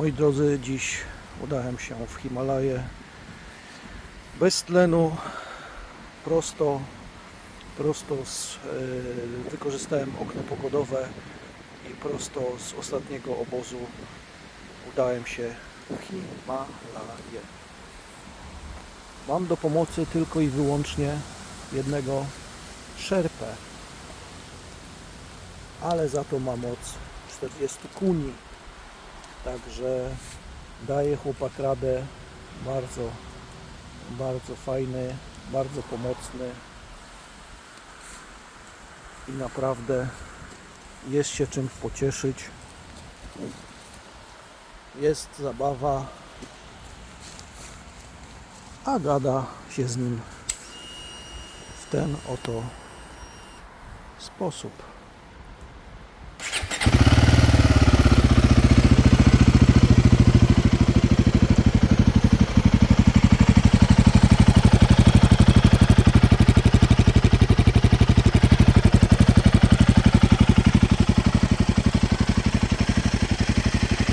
Moi drodzy, dziś udałem się w Himalaje bez tlenu, prosto, prosto z, e, wykorzystałem okno pogodowe i prosto z ostatniego obozu udałem się w Himalaje. Mam do pomocy tylko i wyłącznie jednego szerpę, ale za to ma moc 40 kuni. Także daje chłopak radę. Bardzo, bardzo fajny, bardzo pomocny. I naprawdę jest się czym pocieszyć. Jest zabawa, a gada się z nim w ten oto sposób.